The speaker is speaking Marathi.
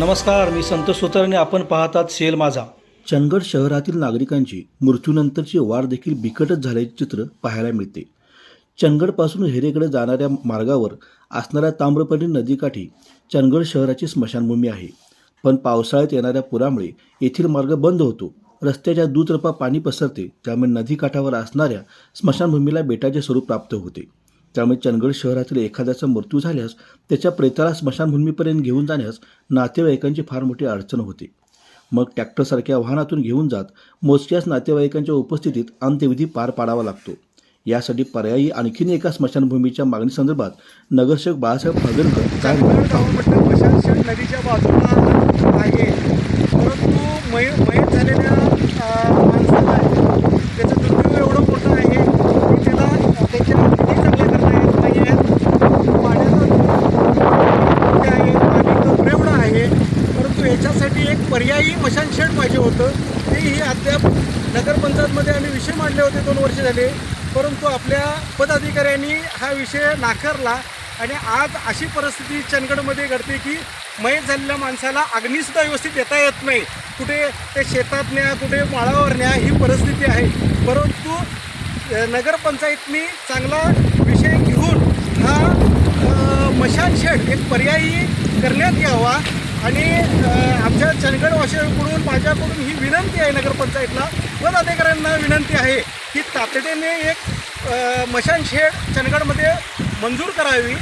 नमस्कार मी संत सुतार आपण पाहतात सेल माझा. चंदगड शहरातील नागरिकांची मृत्यूनंतरची वाढ देखील बिकटच झाल्याचे चित्र पाहायला मिळते. चंदगडपासून हेरेकडे जाणाऱ्या मार्गावर असणाऱ्या ताम्रपर्णी नदीकाठी चंदगड शहराची स्मशानभूमी आहे. पण पावसाळ्यात येणाऱ्या पुरामुळे येथील मार्ग बंद होतो. रस्त्याच्या दुतर्फा पाणी पसरते त्यामुळे नदीकाठावर असणाऱ्या स्मशानभूमीला बेटाचे स्वरूप प्राप्त होते. त्यामुळे चंदगड शहरातील एखाद्याचा मृत्यू झाल्यास त्याच्या प्रेताला स्मशानभूमीपर्यंत घेऊन जाण्यास नातेवाईकांची फार मोठी अडचण होते. मग ट्रॅक्टरसारख्या वाहनातून घेऊन जात मोजक्याच नातेवाईकांच्या उपस्थितीत अंत्यविधी पार पाडावा लागतो. यासाठी पर्यायी आणखीन एका स्मशानभूमीच्या मागणीसंदर्भात नगरसेवक बाळासाहेब फगणकर काय नदीच्या बाजूला आहे. परंतु मय मयत झालेल्या अं, माणसाला त्याचं दुर्दैव एवढं मोठं आहे की त्याला त्याच्या विधी चांगल्या करता येत नाही आहेत पाण्याचं ते आहे पाणी कमरेवढं आहे परंतु याच्यासाठी एक पर्यायी मशानशेड पाहिजे होतं. तेही अद्याप नगरपंचायतमध्ये आम्ही विषय मांडले होते दोन वर्ष झाले. परंतु आपल्या पदाधिकाऱ्यांनी हा विषय नाकारला आणि आज अशी परिस्थिती चंदगडमध्ये घडते की मयत झालेल्या माणसाला अग्नीसुद्धा व्यवस्थित देता येत नाही. कुठे ते शेतात न्या कुठे माळावर न्या ही परिस्थिती आहे. परंतु नगरपंचायतनी चांगला विषय घेऊन हा अ, मशान शेड एक पर्यायी करण्यात यावा आणि अ, माझ्याकडून ही विनंती आहे नगरपंचायतला. पदाधिकाऱ्यांना विनंती आहे की तातडीने एक मशान शेड चंदगडमध्ये मंजूर करावी.